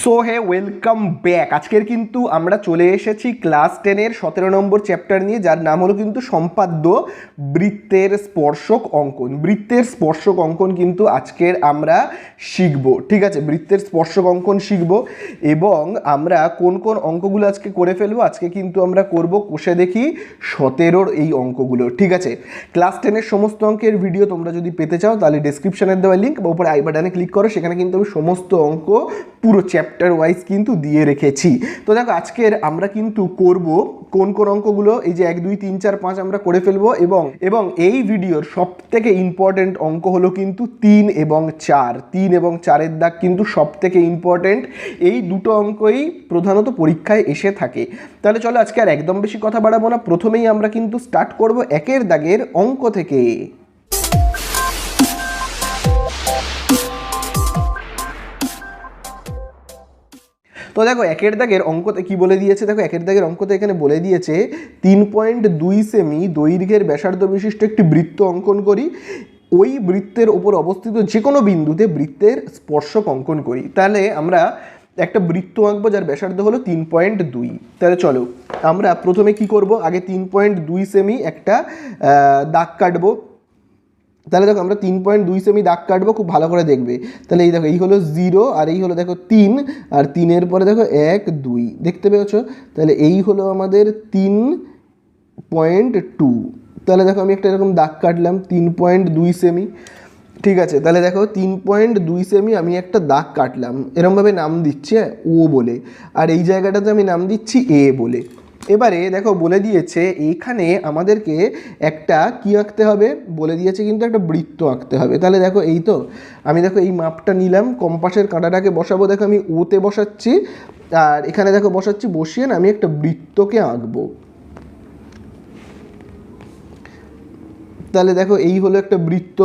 So hey, welcome back. আজকের কিন্তু আমরা চলে এসেছি ক্লাস টেনের সতেরো নম্বর চ্যাপ্টার নিয়ে, যার নাম হলো কিন্তু সম্পাদ্য বৃত্তের স্পর্শক অঙ্কন। বৃত্তের স্পর্শক অঙ্কন কিন্তু আজকের আমরা শিখব, ঠিক আছে? বৃত্তের স্পর্শক অঙ্কন শিখব এবং আমরা কোন কোন অঙ্কগুলো আজকে করে ফেলব, আজকে কিন্তু আমরা করব কোষে দেখি সতেরোর এই অঙ্কগুলো, ঠিক আছে? ক্লাস টেনের সমস্ত অঙ্কের ভিডিও তোমরা যদি পেতে চাও, তাহলে ডিসক্রিপশনের দেওয়া লিঙ্ক বা উপরে আই বাটনে ক্লিক করো, সেখানে কিন্তু আমি সমস্ত অঙ্ক পুরো চ্যাপ্টার ওয়াইজ কিন্তু দিয়ে রেখেছি। তো দেখো, আজকের আমরা কিন্তু করব কোন কোন অঙ্কগুলো, এই যে এক, দুই, তিন, চার, পাঁচ আমরা করে ফেলব এবং এবং এই ভিডিওর সব থেকে ইম্পর্টেন্ট অঙ্ক হলো কিন্তু তিন এবং চার। তিন এবং চারের দাগ কিন্তু সব থেকে ইম্পর্টেন্ট এই দুটো অঙ্কই প্রধানত পরীক্ষায় এসে থাকে। তাহলে চলো আজকে আর একদম বেশি কথা বাড়াবো না। প্রথমেই আমরা কিন্তু স্টার্ট করব একের দাগের অঙ্ক থেকে। তো দেখো, একের দাগের অঙ্কতে কি বলে দিয়েছে? দেখো, একের দাগের অঙ্কতে এখানে বলে দিয়েছে, তিন পয়েন্ট দুই সেমি দৈর্ঘ্যের ব্যাসার্ধ বিশিষ্ট একটি বৃত্ত অঙ্কন করি। ওই বৃত্তের ওপর অবস্থিত যে কোনো বিন্দুতে বৃত্তের স্পর্শক অঙ্কন করি। তাহলে আমরা একটা বৃত্ত আঁকবো যার ব্যাসার্ধ হলো তিন পয়েন্ট দুই। তাহলে চলো, আমরা প্রথমে কি করব? আগে তিন পয়েন্ট দুই সেমি একটা দাগ কাটবো। তাহলে দেখো আমরা তিন পয়েন্ট দুই সেমি দাগ কাটবো, খুব ভালো করে দেখবে। তাহলে এই দেখো, এই হলো জিরো আর এই হলো দেখো তিন, আর তিনের পরে দেখো এক, দুই। দেখতে পেয়েছ? তাহলে এই হলো আমাদের তিন পয়েন্ট টু তাহলে দেখো আমি একটা এরকম দাগ কাটলাম, তিন পয়েন্ট দুই সেমি ঠিক আছে, তাহলে দেখো তিন পয়েন্ট দুই সেমি আমি একটা দাগ কাটলাম। এরমভাবে নাম দিচ্ছে ও বলে। আর এই জায়গাটাতে আমি নাম দিচ্ছি এ বলে। এবারে দেখো বলে দিয়েছে, এইখানে আমাদেরকে একটা কি আঁকতে হবে? বলে দিয়েছে কিন্তু একটা বৃত্ত আঁকতে হবে। তাহলে দেখো এই তো, আমি দেখো এই মাপটা নিলাম, কম্পাসের কাঁটাটাকে বসাবো। দেখো আমি ওতে বসাচ্ছি, আর এখানে দেখো বসাচ্ছি, বসিয়ে না আমি একটা বৃত্তকে আঁকবো। তাহলে দেখো এই হলো একটা বৃত্ত।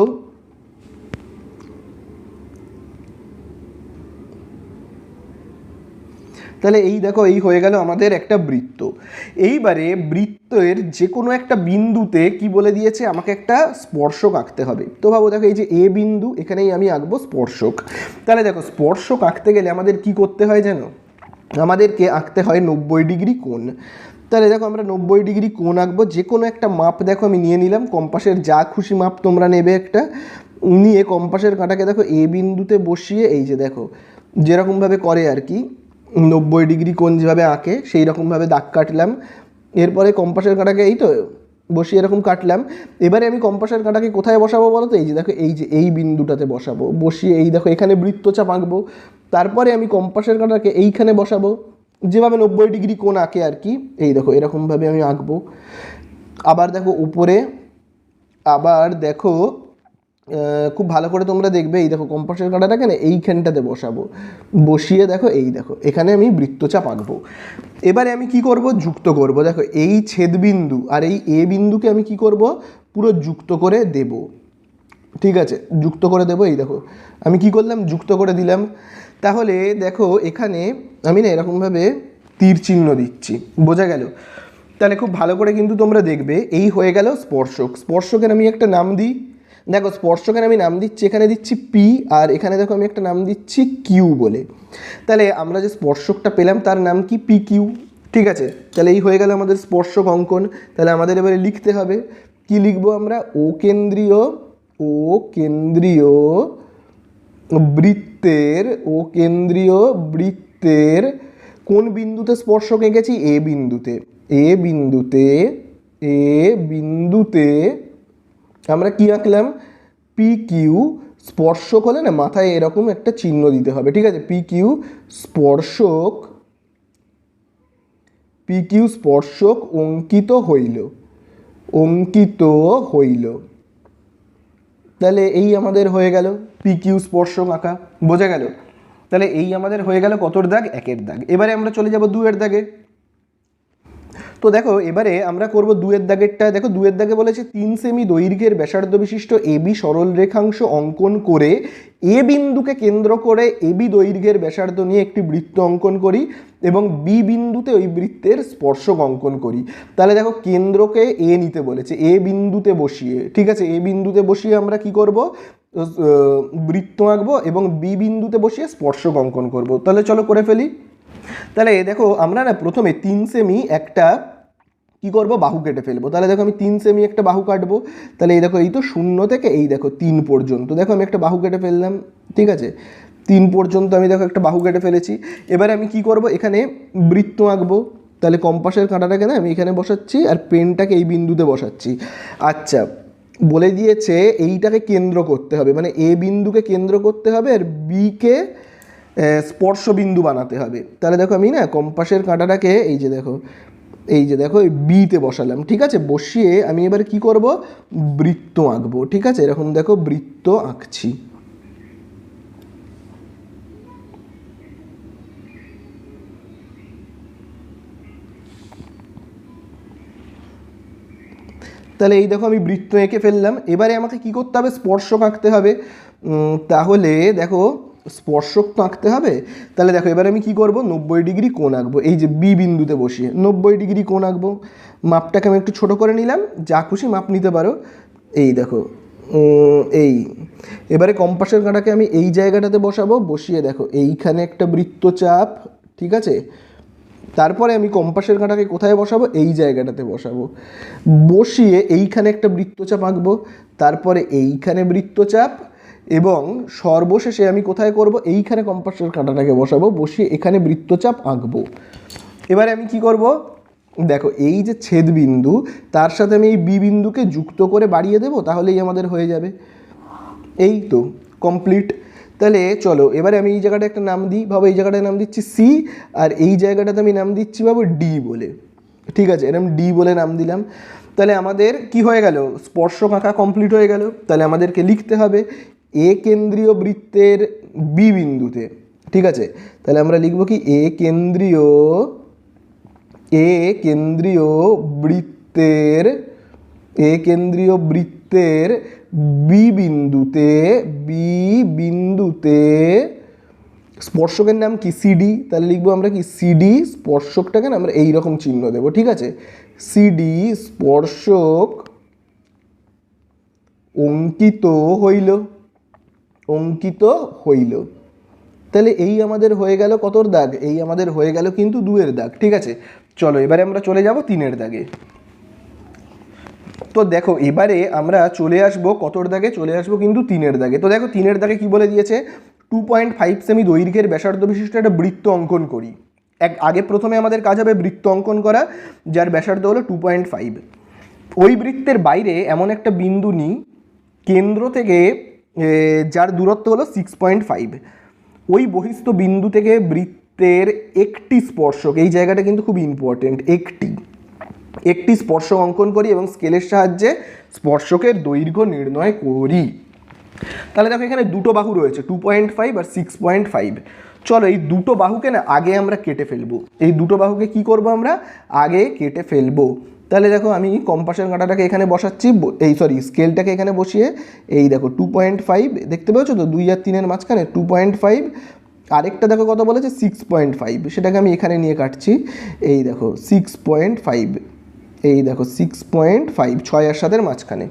তাহলে এই দেখো, এই হয়ে গেল আমাদের একটা বৃত্ত। এইবারে বৃত্তের যে কোনো একটা বিন্দুতে কি বলে দিয়েছে? আমাকে একটা স্পর্শক আঁকতে হবে। তো ভাবো দেখো, এই যে এ বিন্দু, এখানেই আমি আঁকবো স্পর্শক। তাহলে দেখো, স্পর্শক আঁকতে গেলে আমাদের কি করতে হয় যেন? আমাদেরকে আঁকতে হয় নব্বই ডিগ্রি কোণ। তাহলে দেখো, আমরা নব্বই ডিগ্রি কোণ আঁকবো। যে কোনো একটা মাপ দেখো, আমি নিয়ে নিলাম। কম্পাসের যা খুশি মাপ তোমরা নেবে একটা। নিয়ে কম্পাসের কাঁটাকে দেখো, এ বিন্দুতে বসিয়ে, এই যে দেখো, যেরকমভাবে করে আর কি নব্বই ডিগ্রি কোণ যেভাবে আঁকে, সেই রকমভাবে দাগ কাটলাম। এরপরে কম্পাসের কাঁটাকে এই তো বসিয়ে এরকম কাটলাম। এবারে আমি কম্পাসের কাঁটাকে কোথায় বসাবো বলো তো এই যে দেখো, এই যে এই বিন্দুটাতে বসাবো। বসিয়ে এই দেখো, এখানে বৃত্তচাপ আঁকবো। তারপরে আমি কম্পাসের কাঁটাকে এইখানে বসাবো। যেভাবে নব্বই ডিগ্রি কোণ আঁকে আর কি, এই দেখো, এরকমভাবে আমি আঁকবো। আবার দেখো উপরে, আবার দেখো খুব ভালো করে তোমরা দেখবে, এই দেখো কম্পাসের কাঁটাটাকে না এইখানটাতে বসাবো। বসিয়ে দেখো, এই দেখো, এখানে আমি বৃত্তচাপ আঁকবো। এবারে আমি কি করব? যুক্ত করব। দেখো, এই ছেদবিন্দু আর এই এ বিন্দুকে আমি কি করব? পুরো যুক্ত করে দেব। ঠিক আছে, যুক্ত করে দেবো, এই দেখো। আমি কি করলাম? যুক্ত করে দিলাম। তাহলে দেখো, এখানে আমি না এরকমভাবে তীর চিহ্ন দিচ্ছি। বোঝা গেল? তাহলে খুব ভালো করে কিন্তু তোমরা দেখবে, এই হয়ে গেল স্পর্শক। স্পর্শকের আমি একটা নাম দিই। দেখো, স্পর্শকের আমি নাম দিচ্ছি, এখানে দিচ্ছি পি আর এখানে দেখো আমি একটা নাম দিচ্ছি কিউ বলে। তাহলে আমরা যে স্পর্শকটা পেলাম, তার নাম কি? পি কিউ ঠিক আছে? তাহলে এই হয়ে গেল আমাদের স্পর্শক অঙ্কন। তাহলে আমাদের এবারে লিখতে হবে, কি লিখব আমরা? ও কেন্দ্রীয় ও কেন্দ্রীয় বৃত্তের, ও কেন্দ্রীয় বৃত্তের কোন বিন্দুতে স্পর্শক এঁকেছি? এ বিন্দুতে। এ বিন্দুতে এ বিন্দুতে আমরা কি আঁকলাম? পি কিউ স্পর্শক হলে না মাথায় এরকম একটা চিহ্ন দিতে হবে, ঠিক আছে? পি কিউ স্পর্শক পি কিউ স্পর্শক অঙ্কিত হইল অঙ্কিত হইল। তাহলে এই আমাদের হয়ে গেল পি কিউ স্পর্শক আঁকা, বোঝা গেল? তাহলে এই আমাদের হয়ে গেল কতর দাগ? একের দাগ। এবারে আমরা চলে যাব দুয়ের দাগে। তো দেখো, এবারে আমরা করব দুয়ের দাগেরটা। দেখো, দুয়ের দাগে বলেছে তিন সেমি দৈর্ঘ্যের ব্যাসার্ধ বিশিষ্ট এবি সরল রেখাংশ অঙ্কন করে এ বিন্দুকে কেন্দ্র করে এবি দৈর্ঘ্যের ব্যাসার্ধ নিয়ে একটি বৃত্ত অঙ্কন করি এবং বি বিন্দুতে ওই বৃত্তের স্পর্শক অঙ্কন করি। তাহলে দেখো, কেন্দ্রকে এ নিতে বলেছে, এ বিন্দুতে বসিয়ে। ঠিক আছে, এ বিন্দুতে বসিয়ে আমরা কি করব? বৃত্ত আঁকবো এবং বি বিন্দুতে বসিয়ে স্পর্শক অঙ্কন করব। তাহলে চলো করে ফেলি। তাহলে দেখো আমরা না প্রথমে তিন সেমি একটা কি করব? বাহু কেটে ফেলব। তাহলে দেখো আমি তিন সেমি একটা বাহু কাটবো। তাহলে এই দেখো এই তো শূন্য থেকে এই দেখো তিন পর্যন্ত। দেখো আমি একটা বাহু কেটে ফেললাম, ঠিক আছে? তিন পর্যন্ত আমি দেখো একটা বাহু কেটে ফেলেছি। এবারে আমি কি করব? এখানে বৃত্ত আঁকবো। তাহলে কম্পাসের কাঁটাটাকে না আমি এখানে বসাচ্ছি আর পেনটাকে এই বিন্দুতে বসাচ্ছি। আচ্ছা বলে দিয়েছে এইটাকে কেন্দ্র করতে হবে। মানে এ বিন্দুকে কেন্দ্র করতে হবে আর বিকে স্পর্শ বিন্দু বানাতে হবে। তাহলে দেখো আমি না কম্পাসের কাঁটাটাকে এই যে দেখো, এই যে দেখো এই বিতে বসালাম, ঠিক আছে? বসিয়ে আমি এবার কি করব? বৃত্ত আঁকবো, ঠিক আছে? এরকম দেখো বৃত্ত আঁকছি। তাহলে এই দেখো আমি বৃত্ত এঁকে ফেললাম। এবারে আমাকে কি করতে হবে? স্পর্শক আঁকতে হবে। তাহলে দেখো স্পর্শক তো আঁকতে হবে। তাহলে দেখো, এবার আমি কি করব? নব্বই ডিগ্রি কোণ আঁকবো। এই যে বি বিন্দুতে বসিয়ে, নব্বই ডিগ্রি কোণ আঁকবো। মাপটাকে আমি একটু ছোট করে নিলাম, যা খুশি মাপ নিতে পারো। এই দেখো এই। এবারে কম্পাসের কাঁটাকে আমি এই জায়গাটাতে বসাবো। বসিয়ে দেখো, এইখানে একটা বৃত্তচাপ, ঠিক আছে? তারপরে আমি কম্পাসের কাঁটাকে কোথায় বসাবো? এই জায়গাটাতে বসাবো। বসিয়ে এইখানে একটা বৃত্তচাপ আঁকবো। তারপরে এইখানে বৃত্তচাপ এবং সর্বশেষে আমি কোথায় করব? এইখানে কম্পাসের কাঁটাটাকে বসাবো, বসিয়ে এখানে বৃত্তচাপ আঁকবো। এবারে আমি কি করব? দেখো, এই যে ছেদ বিন্দু তার সাথে আমি এই বি বিন্দুকে যুক্ত করে বাড়িয়ে দেবো, তাহলেই আমাদের হয়ে যাবে। এই তো কমপ্লিট তাহলে চলো, এবারে আমি এই জায়গাটা একটা নাম দিই, ভাবো এই জায়গাটায় নাম দিচ্ছি সি আর এই জায়গাটাতে আমি নাম দিচ্ছি, ভাবো ডি বলে। ঠিক আছে, এরকম ডি বলে নাম দিলাম। তাহলে আমাদের কি হয়ে গেল? স্পর্শক আঁকা কমপ্লিট হয়ে গেল। তাহলে আমাদেরকে লিখতে হবে এ কেন্দ্রীয় বৃত্তের বি বিন্দুতে, ঠিক আছে? তাহলে আমরা লিখব কি? এ কেন্দ্রীয় এ কেন্দ্রীয় বৃত্তের, এ কেন্দ্রীয় বৃত্তের বি বিন্দুতে বি বিন্দুতে স্পর্শকের নাম কি? সিডি। তাহলে লিখব আমরা কি? সিডি স্পর্শকটাকে আমরা এই রকম চিহ্ন দেবো, ঠিক আছে? সিডি স্পর্শক অঙ্কিত হইল। অঙ্কিত হইল। তাহলে এই আমাদের হয়ে গেল কতর দাগ? এই আমাদের হয়ে গেল কিন্তু দুয়ের দাগ, ঠিক আছে? চলো, এবারে আমরা চলে যাব তিনের দাগে। তো দেখো, এবারে আমরা চলে আসব কতর দাগে? চলে আসব কিন্তু তিনের দাগে। তো দেখো, তিনের দাগে কি বলে দিয়েছে? টু পয়েন্ট ফাইভ সেমি দৈর্ঘ্যের ব্যাসার্ধ বিশিষ্ট একটা বৃত্ত অঙ্কন করি। এক, আগে প্রথমে আমাদের কাজ হবে বৃত্ত অঙ্কন করা, যার ব্যাসার্ধ হলো টু পয়েন্ট ফাইভ ওই বৃত্তের বাইরে এমন একটা বিন্দু নিই, কেন্দ্র থেকে যার দূরত্ব হলো সিক্স পয়েন্ট ফাইভ ওই বহিস্থ বিন্দু থেকে বৃত্তের একটি স্পর্শক, এই জায়গাটা কিন্তু খুব ইম্পর্টেন্ট একটি। একটি স্পর্শক অঙ্কন করি এবং স্কেলের সাহায্যে স্পর্শকের দৈর্ঘ্য নির্ণয় করি। তাহলে দেখো এখানে দুটো বাহু রয়েছে টু পয়েন্ট ফাইভ আর সিক্স পয়েন্ট ফাইভ চলো এই দুটো বাহুকে না আগে আমরা কেটে ফেলব। এই দুটো বাহুকে কি করব আমরা? আগে কেটে ফেলব। তাহলে দেখো আমি কম্পাসের কাঁটাটাকে এখানে বসাচ্ছি এই সরি স্কেলটাকে এখানে বসিয়ে, এই দেখো টু পয়েন্ট ফাইভ দেখতে পেয়েছ তো? দুই আর তিনের মাঝখানে টু পয়েন্ট ফাইভ আরেকটা দেখো কত বলেছে? সিক্স পয়েন্ট ফাইভ সেটাকে আমি এখানে নিয়ে কাটছি, এই দেখো সিক্স পয়েন্ট ফাইভ এই দেখো সিক্স পয়েন্ট ফাইভ ছয় আর সাতের মাঝখানে।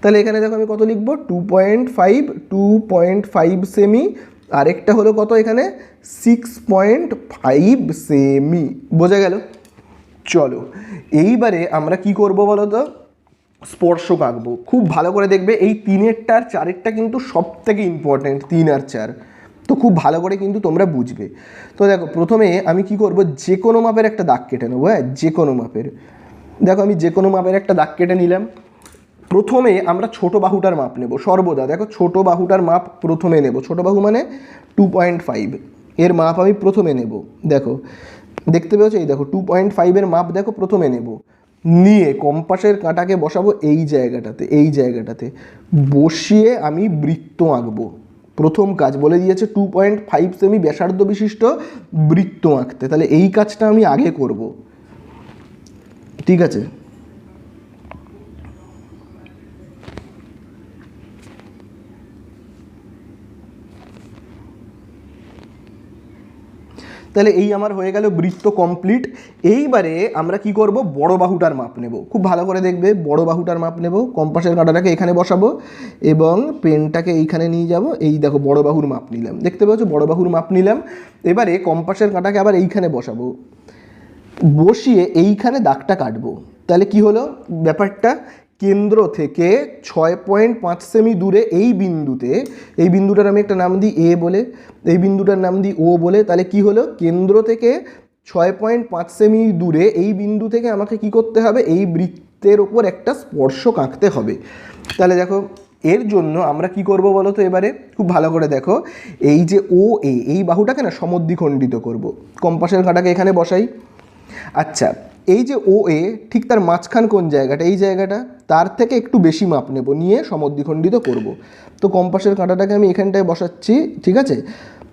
তাহলে এখানে দেখো আমি কত লিখব? Two point five two point five semi আরেকটা হলো কত এখানে? সিক্স পয়েন্ট ফাইভ সেমি বোঝা গেল? চলো, এইবারে আমরা কি করব বলো তো স্পর্শক আঁকবো। খুব ভালো করে দেখবে এই তিনেরটা আর চারেরটা কিন্তু সব থেকে ইম্পর্টেন্ট তিন আর চার। তো খুব ভালো করে কিন্তু তোমরা বুঝবে। তো দেখো, প্রথমে আমি কি করব? যে কোনো মাপের একটা দাগ কেটে নেব হ্যাঁ? যে কোনো মাপের। দেখো, আমি যে কোনো মাপের একটা দাগ কেটে নিলাম। প্রথমে আমরা ছোট বাহুটার মাপ নেব, সর্বদা। দেখো, ছোট বাহুটার মাপ প্রথমে নেব। ছোট বাহু মানে টু পয়েন্ট ফাইভ এর মাপ আমি প্রথমে নেব। দেখো দেখতে পেয়েছ? এই দেখো টু পয়েন্ট ফাইভের মাপ দেখো, প্রথমে নেব। নিয়ে কম্পাসের কাঁটাকে বসাবো এই জায়গাটাতে এই জায়গাটাতে। বসিয়ে আমি বৃত্ত আঁকবো। প্রথম কাজ বলে দিয়েছে টু পয়েন্ট ফাইভ সেমি ব্যাসার্ধ বিশিষ্ট বৃত্ত আঁকতে। তাহলে এই কাজটা আমি আগে করব। ঠিক আছে? তাহলে এই আমার হয়ে গেল বৃত্ত কমপ্লিট এইবারে আমরা কি করব? বড় বাহুটার মাপ নেব। খুব ভালো করে দেখবে, বড় বাহুটার মাপ নেব। কম্পাসের কাঁটাটাকে এখানে বসাবো এবং পেনটাকে এইখানে নিয়ে যাব। এই দেখো, বড় বাহুর মাপ নিলাম। দেখতে পাচ্ছ? বড় বাহুর মাপ নিলাম। এবারে কম্পাসের কাঁটাকে আবার এইখানে বসাবো। বসিয়ে এইখানে দাগটা কাটবো। তাহলে কি হলো? ব্যাপারটা কেন্দ্র থেকে ছয় পয়েন্ট পাঁচ সেমি দূরে এই বিন্দুতে, এই বিন্দুটার আমি একটা নাম দিই এ বলে, এই বিন্দুটার নাম দিই ও বলে, তাহলে কি হলো? কেন্দ্র থেকে ছয় পয়েন্ট পাঁচ সেমি দূরে এই বিন্দু থেকে আমাকে কি করতে হবে? এই বৃত্তের ওপর একটা স্পর্শ আঁকতে হবে। তাহলে দেখো, এর জন্য আমরা কি করব বলো তো এবারে? খুব ভালো করে দেখো। এই যে ও এ এই বাহুটাকে না সমদ্বিখণ্ডিত করব। কম্পাসের কাঁটাকে এখানে বসাই। আচ্ছা এই যে ও এ ঠিক তার মাঝখান কোন জায়গাটা? এই জায়গাটা, তার থেকে একটু বেশি মাপ নেব, নিয়ে সমদ্বিখণ্ডিত করব। তো কম্পাসের কাঁটাটাকে আমি এখানটায় বসাচ্ছি, ঠিক আছে?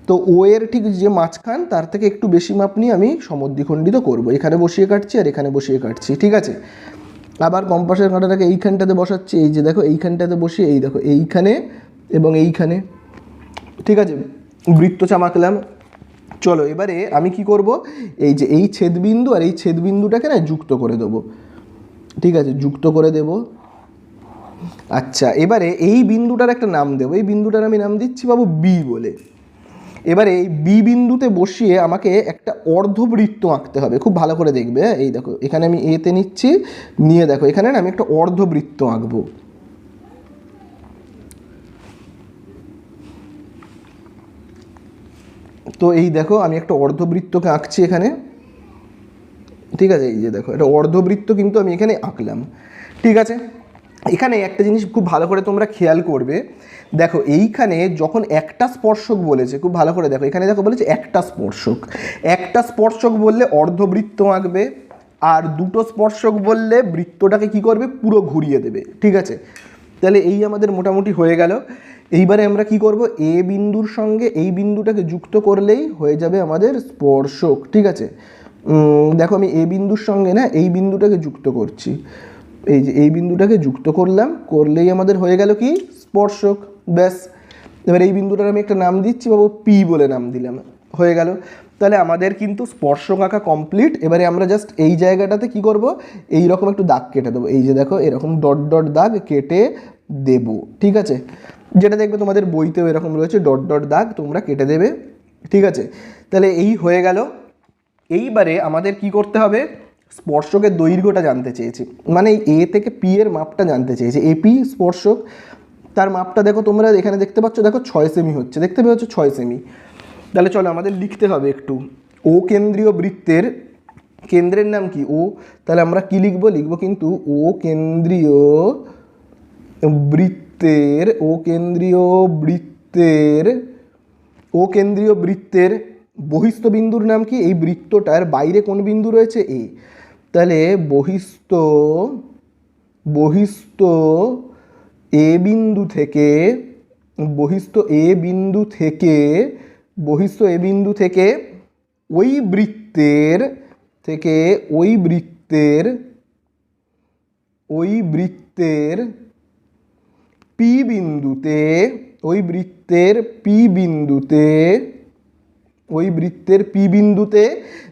তো ও এর ঠিক যে মাঝখান, তার থেকে একটু বেশি মাপ নিয়ে আমি সমদ্বিখণ্ডিত করব। এখানে বসিয়ে কাটছি আর এখানে বসিয়ে কাটছি, ঠিক আছে? আবার কম্পাসের কাঁটাটাকে এইখানটাতে বসাচ্ছি, এই যে দেখো, এইখানটাতে বসিয়ে, এই দেখো, এইখানে এবং এইখানে, ঠিক আছে? বৃত্ত চামাকলাম চলো, এবারে আমি কি করব? এই যে এই ছেদবিন্দু আর এই ছেদবিন্দুটাকে না যুক্ত করে দেবো। ঠিক আছে, যুক্ত করে দেব। আচ্ছা এবারে এই বিন্দুটার একটা নাম দেবো। এই বিন্দুটার আমি নাম দিচ্ছি বাবু বি বলে। এবারে এই বি বিন্দুতে বসিয়ে আমাকে একটা অর্ধবৃত্ত আঁকতে হবে। খুব ভালো করে দেখবে হ্যাঁ? এই দেখো, এখানে আমি এতে নিচ্ছি। নিয়ে দেখো, এখানে না আমি একটা অর্ধবৃত্ত আঁকবো। তো এই দেখো, আমি একটা অর্ধবৃত্তকে আঁকছি এখানে। ঠিক আছে, এই যে দেখো, এটা অর্ধবৃত্ত কিন্তু আমি এখানে আঁকলাম। ঠিক আছে? এখানে একটা জিনিস খুব ভালো করে তোমরা খেয়াল করবে। দেখো, এইখানে যখন একটা স্পর্শক বলেছে, খুব ভালো করে দেখো, এখানে দেখো বলেছে একটা স্পর্শক। একটা স্পর্শক বললে অর্ধবৃত্ত আঁকবে, আর দুটো স্পর্শক বললে বৃত্তটাকে কি করবে? পুরো ঘুরিয়ে দেবে। ঠিক আছে? তাহলে এই আমাদের মোটামুটি হয়ে গেল। এইবারে আমরা কি করব? এ বিন্দুর সঙ্গে এই বিন্দুটাকে যুক্ত করলেই হয়ে যাবে আমাদের স্পর্শক, ঠিক আছে? দেখো আমি এ বিন্দুর সঙ্গে না এই বিন্দুটাকে যুক্ত করছি। এই যে এই বিন্দুটাকে যুক্ত করলাম, করলেই আমাদের হয়ে গেল কি? স্পর্শক, ব্যাস। এবার এই বিন্দুটার আমি একটা নাম দিচ্ছি, বাবু পি বলে নাম দিলাম। হয়ে গেল। তাহলে আমাদের কিন্তু স্পর্শক আঁকা কমপ্লিট এবারে আমরা জাস্ট এই জায়গাটাতে কি করব? এই রকম একটু দাগ কেটে দেবো। এই যে দেখো, এরকম ডট ডট দাগ কেটে দেব, ঠিক আছে? যেটা দেখবে তোমাদের বইতেও এরকম রয়েছে, ডট ডট দাগ, তোমরা কেটে দেবে। ঠিক আছে? তাহলে এই হয়ে গেল। এইবারে আমাদের কি করতে হবে? স্পর্শকের দৈর্ঘ্যটা জানতে চেয়েছি। মানে এ থেকে পি এর মাপটা জানতে চেয়েছি। এপি স্পর্শক, তার মাপটা দেখো তোমরা এখানে দেখতে পাচ্ছ, দেখো ছয় সেমি হচ্ছে। দেখতে পাচ্ছ ছয় সেমি। তাহলে চলো আমাদের লিখতে হবে একটু। ও কেন্দ্রীয় বৃত্তের, কেন্দ্রের নাম কি? ও তাহলে আমরা কি লিখব? লিখব কিন্তু ও কেন্দ্রীয় বৃত্তের, ও কেন্দ্রীয় বৃত্তের, ও কেন্দ্রীয় বৃত্তের বহিস্থ বিন্দুর নাম কি? এই বৃত্তটার বাইরে কোন বিন্দু রয়েছে? এ। তাহলে বহিস্থ বহিস্থ এ বিন্দু থেকে, বহিস্থ এ বিন্দু থেকে, বহিস্থ এ বিন্দু থেকে ওই বৃত্তের, থেকে ওই বৃত্তের ওই বৃত্তের পি বিন্দুতে, ওই বৃত্তের পি বিন্দুতে, ওই বৃত্তের পি বিন্দুতে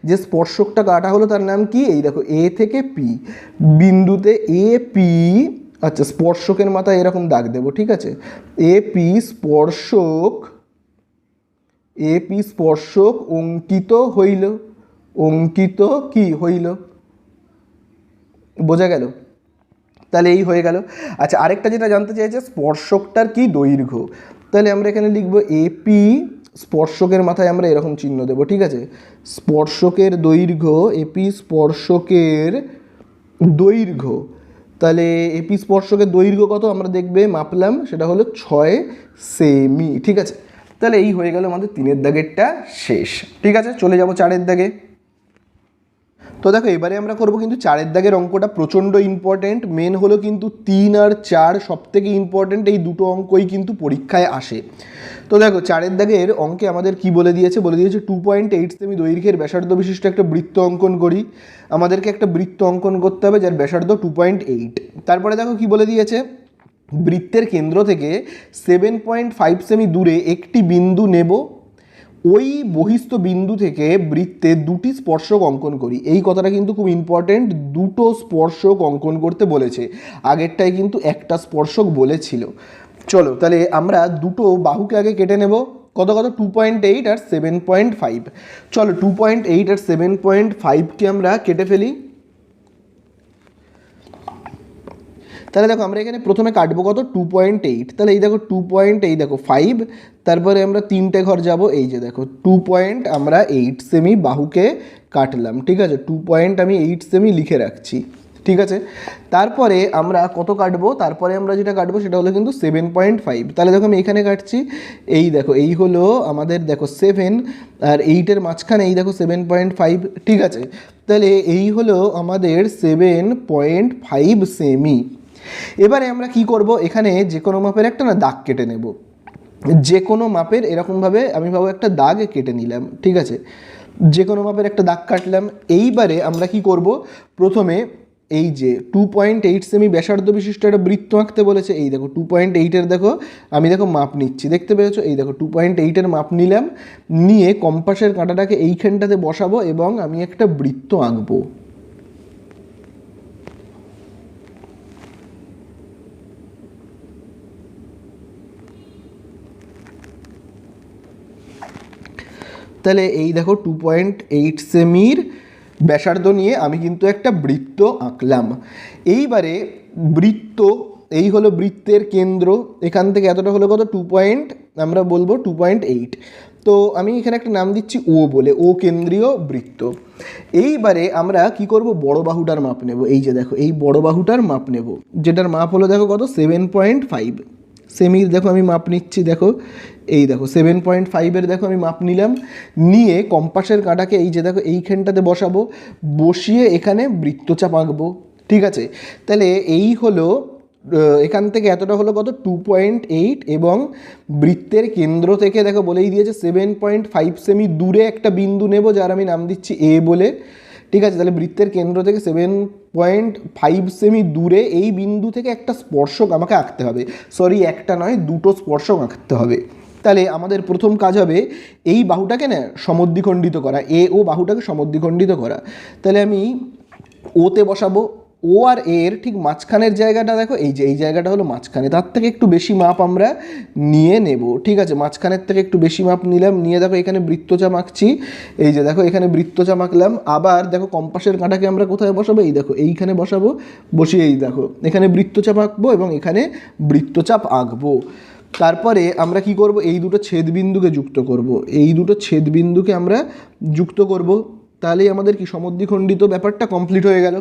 যে স্পর্শকটা কাটা হলো তার নাম কি? এই দেখো এ থেকে পি বিন্দুতে এ পি আচ্ছা স্পর্শকের মাথায় এরকম দাগ দেবো, ঠিক আছে? এ পি স্পর্শক এ পি স্পর্শক অঙ্কিত হইল। অঙ্কিত কি হইল? বোঝা গেল? তাহলে এই হয়ে গেল। আচ্ছা আরেকটা যেটা জানতে চাইছে, স্পর্শকটার কি দৈর্ঘ্য? তাহলে আমরা এখানে লিখব এপি স্পর্শকের মাথায় আমরা এরকম চিহ্ন দেবো, ঠিক আছে? স্পর্শকের দৈর্ঘ্য এপি স্পর্শকের দৈর্ঘ্য। তাহলে এপি স্পর্শকের দৈর্ঘ্য কত আমরা দেখবে, মাপলাম, সেটা হলো ছয় সেমি, ঠিক আছে? তাহলে এই হয়ে গেল আমাদের তিনের দাগেরটা শেষ, ঠিক আছে? চলে যাব চারের দাগে। তো দেখো, এবারে আমরা করব কিন্তু চারের দাগের অঙ্কটা প্রচণ্ড ইম্পর্টেন্ট মেন হলো কিন্তু তিন আর চার সব থেকে ইম্পর্টেন্ট এই দুটো অঙ্কই কিন্তু পরীক্ষায় আসে। তো দেখো, চারের দাগের অঙ্কে আমাদের কি বলে দিয়েছে? বলে দিয়েছে টু পয়েন্ট এইট সেমি দৈর্ঘ্যের ব্যাসার্ধ বিশিষ্ট একটা বৃত্ত অঙ্কন করি। আমাদেরকে একটা বৃত্ত অঙ্কন করতে হবে যার ব্যাসার্ধ টু পয়েন্ট এইট তারপরে দেখো কি বলে দিয়েছে? বৃত্তের কেন্দ্র থেকে সেভেন পয়েন্ট ফাইভ সেমি দূরে একটি বিন্দু নেব। ওই বহিস্থ বিন্দু থেকে বৃত্তে দুটি স্পর্শক অঙ্কন করি। এই কথাটা কিন্তু খুব ইম্পর্টেন্ট দুটো স্পর্শক অঙ্কন করতে বলেছে। আগেরটাই কিন্তু একটা স্পর্শক বলেছিল। চলো, তাহলে আমরা দুটো বাহুকে আগে কেটে নেব। কত কত? টু পয়েন্ট এইট আর সেভেন পয়েন্ট ফাইভ চলো টু পয়েন্ট এইট আর সেভেন পয়েন্ট ফাইভকে আমরা কেটে ফেলি। তাহলে দেখো আমরা এখানে প্রথমে কাটবো কত? টু পয়েন্ট এইট তাহলে এই দেখো টু পয়েন্ট এই দেখো ফাইভ তারপরে আমরা তিনটে ঘর যাব, এই যে দেখো টু পয়েন্ট আমরা এইট সেমি বাহুকে কাটলাম, ঠিক আছে? টু পয়েন্ট আমি এইট সেমি লিখে রাখছি, ঠিক আছে? তারপরে আমরা কত কাটবো? তারপরে আমরা যেটা কাটবো সেটা হলো কিন্তু সেভেন পয়েন্ট ফাইভ তাহলে দেখো আমি এখানে কাটছি, এই দেখো, এই হলো আমাদের দেখো সেভেন আর এইটের মাঝখানে এই দেখো সেভেন পয়েন্ট ফাইভ ঠিক আছে? তাহলে এই হলো আমাদের সেভেন পয়েন্ট ফাইভ সেমি এবারে আমরা কি করব? এখানে যে কোনো মাপের একটা না দাগ কেটে নেব। যে কোনো মাপের এরকমভাবে আমি ভাবো একটা দাগ কেটে নিলাম, ঠিক আছে? যে কোনো মাপের একটা দাগ কাটলাম। এইবারে আমরা কি করব? প্রথমে এই যে টু পয়েন্ট এইট সেমি ব্যাসার্ধ বিশিষ্ট একটা বৃত্ত আঁকতে বলেছে। এই দেখো টু পয়েন্ট এইটের দেখো, আমি দেখো মাপ নিচ্ছি, দেখতে পেয়েছ? এই দেখো টু পয়েন্ট এইটের মাপ নিলাম, নিয়ে কম্পাসের কাঁটাটাকে এইখানটাতে বসাবো এবং আমি একটা বৃত্ত আঁকবো। তাহলে এই দেখো টু পয়েন্ট এইট সেমির ব্যাসার্ধ নিয়ে আমি কিন্তু একটা বৃত্ত আঁকলাম। এইবারে বৃত্ত, এই হলো বৃত্তের কেন্দ্র, এখান থেকে এতটা হলো কত? টু পয়েন্ট আমরা বলব টু পয়েন্ট এইট তো আমি এখানে একটা নাম দিচ্ছি ও বলে ও কেন্দ্রীয় বৃত্ত। এইবারে আমরা কি করব? বড় বাহুটার মাপ নেব। এই যে দেখো, এই বড় বাহুটার মাপ নেব। যেটার মাপ হলো দেখো কত? সেভেন পয়েন্ট ফাইভ সেমির দেখো আমি মাপ নিচ্ছি, দেখো। এই দেখো সেভেন পয়েন্ট ফাইভের দেখো আমি মাপ নিলাম। নিয়ে কম্পাসের কাঁটাকে এই যে দেখো, এইখানটাতে বসাবো। বসিয়ে এখানে বৃত্তচাপ আঁকবো, ঠিক আছে? তাহলে এই হলো এখান থেকে এতটা হলো কত? টু পয়েন্ট এইট এবং বৃত্তের কেন্দ্র থেকে দেখো বলেই দিয়েছে সেভেন পয়েন্ট ফাইভ সেমি দূরে একটা বিন্দু নেব, যার আমি নাম দিচ্ছি এ বলে। ঠিক আছে, তাহলে বৃত্তের কেন্দ্র থেকে সেভেন পয়েন্ট ফাইভ সেমি দূরে এই বিন্দু থেকে একটা স্পর্শক আমাকে আঁকতে হবে। সরি একটা নয়, দুটো স্পর্শক আঁকতে হবে। তাহলে আমাদের প্রথম কাজ হবে এই বাহুটাকে না সমদ্বিখণ্ডিত করা এ ও বাহুটাকে সমদ্বিখণ্ডিত করা। তাহলে আমি ওতে বসাবো ও আর এর ঠিক মাঝখানের জায়গাটা দেখো, এই যে, এই জায়গাটা হলো মাঝখানে। তার থেকে একটু বেশি মাপ আমরা নিয়ে নেব। ঠিক আছে, মাঝখানের থেকে একটু বেশি মাপ নিলাম, নিয়ে দেখো এখানে বৃত্তচাপ আঁকছি। এই যে দেখো, এখানে বৃত্তচাপ আঁকলাম। আবার দেখো কম্পাসের কাঁটাকে আমরা কোথায় বসাবো? এই দেখো, এইখানে বসাবো। বসিয়ে এই দেখো, এখানে বৃত্তচাপ আঁকবো এবং এখানে বৃত্তচাপ আঁকবো। তারপরে আমরা কি করব? এই দুটো ছেদবিন্দুকে যুক্ত করব। এই দুটো ছেদবিন্দুকে আমরা যুক্ত করব। তাহলেই আমাদের কি সমদ্বিখণ্ডিত ব্যাপারটা কমপ্লিট হয়ে গেল।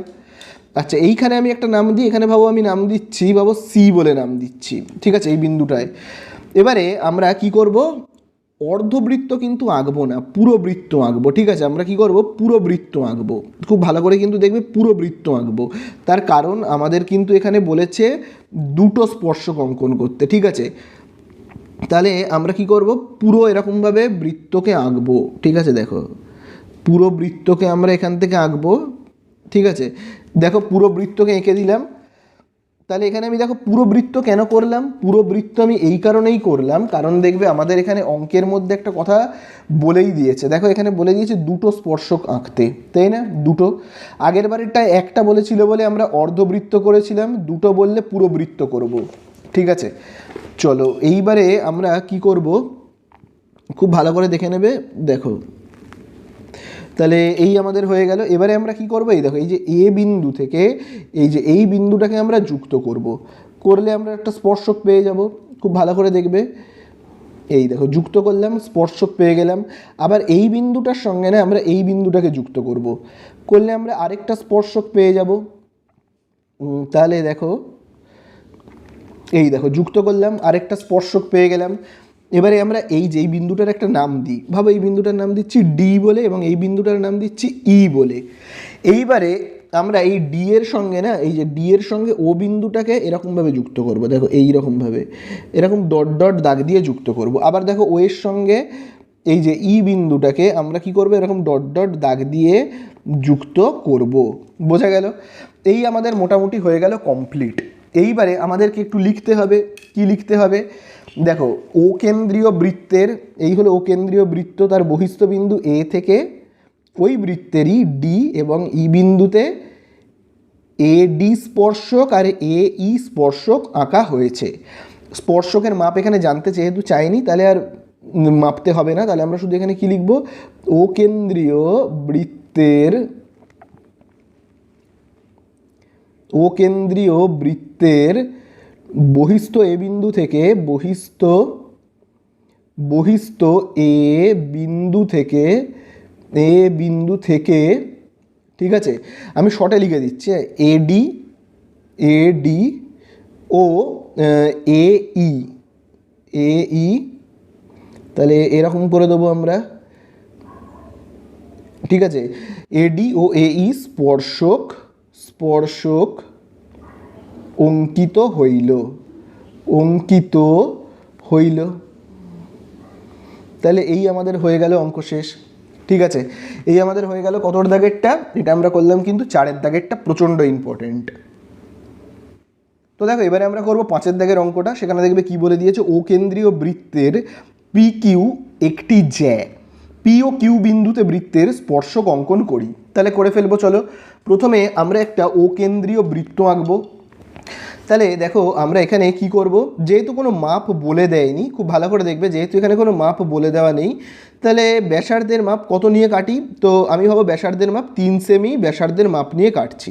আচ্ছা এইখানে আমি একটা নাম দিই, এখানে ভাবো আমি নাম দিচ্ছি, ভাবো সি বলে নাম দিচ্ছি, ঠিক আছে, এই বিন্দুটায়। এবারে আমরা কি করব? অর্ধবৃত্ত কিন্তু আঁকবো না পুরো বৃত্ত আঁকবো, ঠিক আছে, আমরা কি করব? পুরো বৃত্ত আঁকবো, খুব ভালো করে কিন্তু দেখবে পুরো বৃত্ত আঁকবো। তার কারণ আমাদের কিন্তু এখানে বলেছে দুটো স্পর্শক অঙ্কন করতে, ঠিক আছে? তাহলে আমরা কি করব? পুরো এরকমভাবে বৃত্তকে আঁকবো, ঠিক আছে, দেখো। পুরো বৃত্তকে আমরা এখান থেকে আঁকবো, ঠিক আছে? দেখো পুরো বৃত্তকে এঁকে দিলাম। তাহলে এখানে আমি দেখো পুরো বৃত্ত কেন করলাম? পুরো বৃত্ত আমি এই কারণেই করলাম। কারণ দেখবে আমাদের এখানে অঙ্কের মধ্যে একটা কথা বলেই দিয়েছে। দেখো এখানে বলে দিয়েছে দুটো স্পর্শক আঁকতে, তাই না? দুটো। আগের বারেরটায় একটা বলেছিল বলে আমরা অর্ধবৃত্ত করেছিলাম, দুটো বললে পুরো বৃত্ত করব। ঠিক আছে? চলো, এইবারে আমরা কি করব? খুব ভালো করে দেখে নেবে। দেখো। তাহলে এই আমাদের হয়ে গেল। এবারে আমরা কি করব? এই দেখো, এই যে এ বিন্দু থেকে এই যে এই বিন্দুটাকে আমরা যুক্ত করব। করলে আমরা একটা স্পর্শক পেয়ে যাব। খুব ভালো করে দেখবে। এই দেখো, যুক্ত করলাম, স্পর্শক পেয়ে গেলাম। আবার এই বিন্দুটার সঙ্গে না আমরা এই বিন্দুটাকে যুক্ত করব। করলে আমরা আরেকটা স্পর্শক পেয়ে যাব। তাহলে দেখো, এই দেখো, যুক্ত করলাম, আরেকটা স্পর্শক পেয়ে গেলাম। এবারে আমরা এই যে এই বিন্দুটার একটা নাম দিই, ভাবো এই বিন্দুটার নাম দিচ্ছি ডি বলে এবং এই বিন্দুটার নাম দিচ্ছি ই বলে। এইবারে আমরা এই ডি এর সঙ্গে না, এই যে ডি এর সঙ্গে ও বিন্দুটাকে এরকমভাবে যুক্ত করব। দেখো এই রকমভাবে এরকম ডট ডট দাগ দিয়ে যুক্ত করব। আবার দেখো ও এর সঙ্গে এই যে ই বিন্দুটাকে আমরা কি করব? এরকম ডট ডট দাগ দিয়ে যুক্ত করব। বোঝা গেল? এই আমাদের মোটামুটি হয়ে গেল কমপ্লিট। এইবারে আমাদেরকে একটু লিখতে হবে। কি লিখতে হবে? দেখো ও কেন্দ্রীয় বৃত্তের, এই হলো ও কেন্দ্রীয় বৃত্ত, তার বহিস্থ বিন্দু এ থেকে ওই বৃত্তেরই ডি এবং ই বিন্দুতে এ ডি স্পর্শক আর এ ই স্পর্শক আঁকা হয়েছে। স্পর্শকের মাপ এখানে জানতে যেহেতু চাইনি, তাহলে আর মাপতে হবে না। তাহলে আমরা শুধু এখানে কি লিখব? ও কেন্দ্রীয় বৃত্তের ও কেন্দ্রীয় বৃত্তের বহিস্থ এ বিন্দু থেকে বহিস্থ বহিস্থ এ বিন্দু থেকে, এ বিন্দু থেকে, ঠিক আছে? আমি শর্টে লিখে দিচ্ছি এডি এডি ও এ ই এ ই তাহলে এরকম করে দেবো আমরা। ঠিক আছে? এডি ও এ ই স্পর্শক স্পর্শক অঙ্কিত হইল। অঙ্কিত হইল। তাহলে এই আমাদের হয়ে গেল অঙ্ক শেষ। ঠিক আছে? এই আমাদের হয়ে গেল কতর দাগেরটা? এটা আমরা করলাম কিন্তু চারের দাগেরটা প্রচণ্ড ইম্পর্টেন্ট তো দেখো, এবারে আমরা করব পাঁচের দাগের অঙ্কটা। সেখানে দেখবে কি বলে দিয়েছে? ও কেন্দ্রীয় বৃত্তের পি কিউ একটি জ্যা পি ও কিউ বিন্দুতে বৃত্তের স্পর্শক অঙ্কন করি। তাহলে করে ফেলব, চলো। প্রথমে আমরা একটা ও কেন্দ্রীয় বৃত্ত আঁকবো। তাহলে দেখো, আমরা এখানে কি করব? যেহেতু কোনো মাপ বলে দেয়নি, খুব ভালো করে দেখবে, যেহেতু এখানে কোনো মাপ বলে দেওয়া নেই, তাহলে ব্যাসার্ধের মাপ কত নিয়ে কাটি? তো আমি ভাবো ব্যাসার্ধের মাপ তিন সেমি, ব্যাসার্ধের মাপ নিয়ে কাটছি,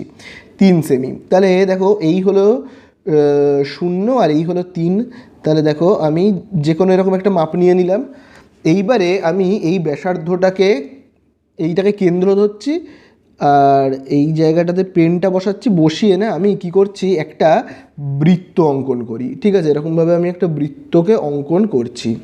তিন সেমি। তাহলে দেখো, এই হলো শূন্য আর এই হলো তিন। তাহলে দেখো, আমি যে কোনো এরকম একটা মাপ নিয়ে নিলাম। এইবারে আমি এই ব্যাসার্ধটাকে, এইটাকে কেন্দ্র ধরছি আর এই জায়গাটাতে পেনটা বসাচ্ছি, বসিয়ে না আমি কি করছি, একটা বৃত্ত অঙ্কন করি। ঠিক আছে, এরকমভাবে আমি একটা বৃত্তকে অঙ্কন করছি।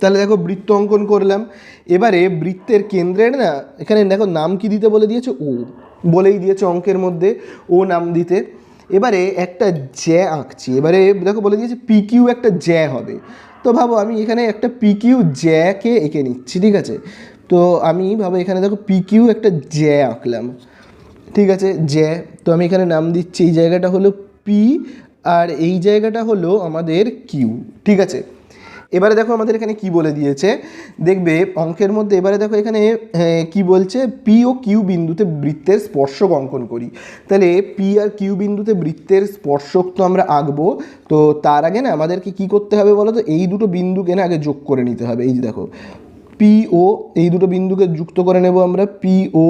তাহলে দেখো, বৃত্ত অঙ্কন করলাম। এবারে বৃত্তের কেন্দ্রের না, এখানে দেখো নাম কি দিতে বলে দিয়েছে? ও। বলেই দিয়েছে অঙ্কের মধ্যে, ও নাম দিতে। এবারে একটা জ্যা আঁকছি। এবারে দেখো, বলে দিয়েছে পি কিউ একটা জ্যা হবে। তো ভাবো, আমি এখানে একটা পি কিউ জ্যাকে এঁকে নিচ্ছি, ঠিক আছে? তো আমি ভাবো এখানে দেখো পি কিউ একটা জ্যা আঁকলাম। ঠিক আছে জ্যা তো আমি এখানে নাম দিচ্ছি, এই জায়গাটা হলো পি আর এই জায়গাটা হলো আমাদের কিউ ঠিক আছে? এবারে দেখো আমাদের এখানে কি বলে দিয়েছে। দেখবে অঙ্কের মধ্যে এবারে দেখো এখানে কি বলছে? পি ও কিউ বিন্দুতে বৃত্তের স্পর্শক অঙ্কন করি। তাহলে পি আর কিউ বিন্দুতে বৃত্তের স্পর্শক তো আমরা আঁকবো। তো তার আগে না আমাদেরকে কি করতে হবে বলো তো? এই দুটো বিন্দুকে না আগে যোগ করে নিতে হবে। এই যে দেখো পি ও এই দুটো বিন্দুকে যুক্ত করে নেব আমরা পিও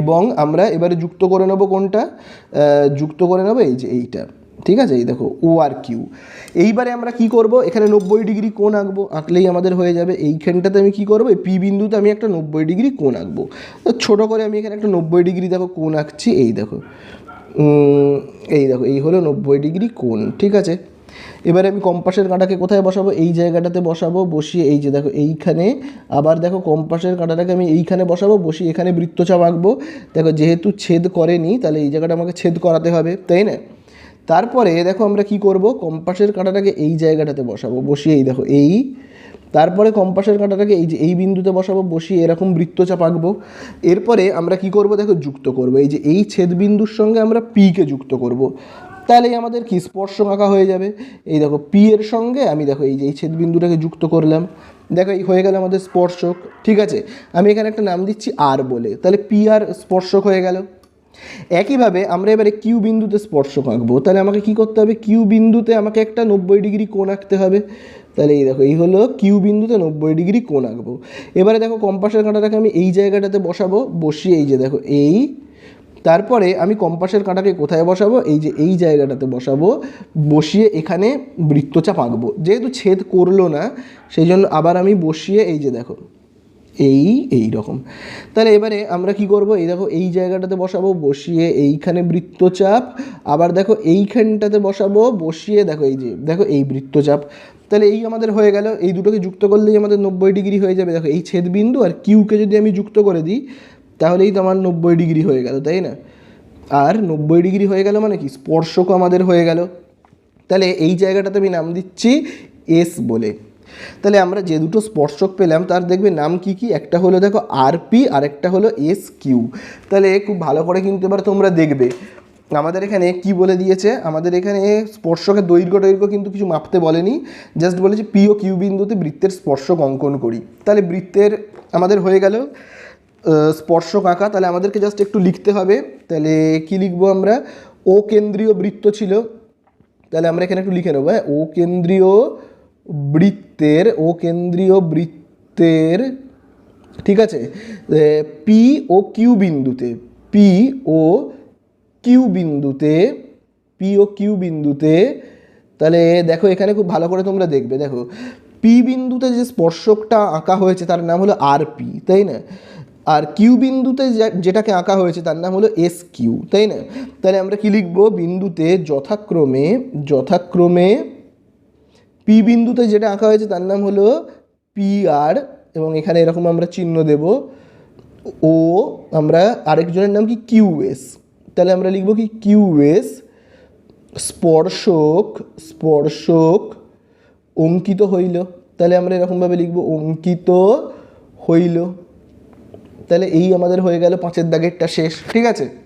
এবং আমরা এবারে যুক্ত করে নেব কোনটা? যুক্ত করে নেব এই যে এইটা। ঠিক আছে? এই দেখো ও আর কিউ এইবারে আমরা কি করব? এখানে নব্বই ডিগ্রি কোণ আঁকবো। আঁকলেই আমাদের হয়ে যাবে। এইখানটাতে আমি কি করব? পি বিন্দুতে আমি একটা নব্বই ডিগ্রি কোণ আঁকবো। ছোটো করে আমি এখানে একটা নব্বই ডিগ্রি দেখো কোণ আঁকছি। এই দেখো। এই দেখো, এই হলো নব্বই ডিগ্রি কোণ। ঠিক আছে? এবারে আমি কম্পাসের কাঁটাকে কোথায় বসাবো? এই জায়গাটাতে বসাবো, বসিয়ে এই যে দেখো এইখানে, আবার দেখো কম্পাসের কাঁটাটাকে আমি এইখানে বসাবো, বসিয়ে এখানে বৃত্তচাপ আঁকবো। দেখো যেহেতু ছেদ করেনি, তাহলে এই জায়গাটা আমাকে ছেদ করাতে হবে, তাই না? তারপরে দেখো আমরা কি করব? কম্পাসের কাঁটাটাকে এই জায়গাটাতে বসাবো, বসিয়ে এই দেখো এই। তারপরে কম্পাসের কাঁটাটাকে এই যে এই বিন্দুতে বসাবো, বসিয়ে এরকম বৃত্তচাপ আঁকবো। এরপরে আমরা কি করব? দেখো যুক্ত করব। এই যে এই ছেদ বিন্দুর সঙ্গে আমরা পিকে যুক্ত করব। তাহলেই আমাদের কি স্পর্শক আঁকা হয়ে যাবে? এই দেখো পি এর সঙ্গে আমি দেখো এই যে এই ছেদ বিন্দুটাকে যুক্ত করলাম। দেখো এই হয়ে গেল আমাদের স্পর্শক। ঠিক আছে? আমি এখানে একটা নাম দিচ্ছি আর বলে। তাহলে পি আর স্পর্শক হয়ে গেল। একইভাবে আমরা এবারে কিউ বিন্দুতে স্পর্শক আঁকবো। তাহলে আমাকে কি করতে হবে? কিউ বিন্দুতে আমাকে একটা নব্বই ডিগ্রি কোণ আঁকতে হবে। তাহলে এই দেখো, এই হলো কিউ বিন্দুতে নব্বই ডিগ্রি কোণ আঁকবো। এবারে দেখো কম্পাসের কাঁটাটাকে আমি এই জায়গাটাতে বসাবো। বসিয়ে এই যে দেখো, এই তারপরে আমি কম্পাসের কাঁটাকে কোথায় বসাবো? এই যে এই জায়গাটাতে বসাবো, বসিয়ে এখানে বৃত্তচাপ আঁকবো। যেহেতু ছেদ করল না, সেই জন্য আবার আমি বসিয়ে এই যে দেখো, এই এই রকম। তাহলে এবারে আমরা কি করব? এই দেখো, এই জায়গাটাতে বসাবো, বসিয়ে এইখানে বৃত্তচাপ, আবার দেখো এইখানটাতে বসাবো, বসিয়ে দেখো এই যে, দেখো এই বৃত্তচাপ। তাহলে এই আমাদের হয়ে গেল, এই দুটোকে যুক্ত করলেই আমাদের নব্বই ডিগ্রি হয়ে যাবে। দেখো এই ছেদবিন্দু আর কিউকে যদি আমি যুক্ত করে দিই তাহলেই তো আমার নব্বই ডিগ্রি হয়ে গেল, তাই না? আর নব্বই ডিগ্রি হয়ে গেল মানে কি? স্পর্শকও আমাদের হয়ে গেল। তাহলে এই জায়গাটাতে আমি নাম দিচ্ছি এস বলে। তাহলে আমরা যে দুটো স্পর্শক পেলাম, তার দেখবে নাম কি কি? একটা হলো দেখো আরপি আর একটা হলো এস কিউ তাহলে খুব ভালো করে কিন্তু এবার তোমরা দেখবে। আমাদের এখানে কি বলে দিয়েছে? আমাদের এখানে স্পর্শকের দৈর্ঘ্য দৈর্ঘ্য কিন্তু কিছু মাপতে বলেনি। জাস্ট বলেছে পি ও কিউ বিন্দুতে বৃত্তের স্পর্শক অঙ্কন করি। তাহলে বৃত্তের আমাদের হয়ে গেল স্পর্শক আঁকা, তাহলে আমাদেরকে জাস্ট একটু লিখতে হবে। তাহলে কি লিখব আমরা? ও কেন্দ্রীয় বৃত্ত ছিল। তাহলে আমরা এখানে একটু লিখে নেব হ্যাঁ? ও কেন্দ্রীয় বৃত্তের, ও কেন্দ্রীয় বৃত্তের, ঠিক আছে? পি ও কিউ বিন্দুতে পি ও কিউ বিন্দুতে পি ও কিউ বিন্দুতে, তাহলে দেখো এখানে খুব ভালো করে তোমরা দেখবে। দেখো পি বিন্দুতে যে স্পর্শকটা আঁকা হয়েছে, তার নাম হলো আর পি তাই না? আর কিউ বিন্দুতে যেটাকে আঁকা হয়েছে তার নাম হলো এস কিউ তাই না? তাহলে আমরা কি লিখব? বিন্দুতে যথাক্রমে যথাক্রমে পি বিন্দুতে যেটা আঁকা হয়েছে তার নাম হলো পি আর এবং এখানে এরকম আমরা চিহ্ন দেব। ও, আমরা আরেকজনের নাম কি? কিউ এস তাহলে আমরা লিখব কি? কিউ এস স্পর্শক স্পর্শক অঙ্কিত হইল। তাহলে আমরা এরকমভাবে লিখব, অঙ্কিত হইল। তাহলে এই আমাদের হয়ে গেল পাঁচের দাগেরটা শেষ ঠিক আছে?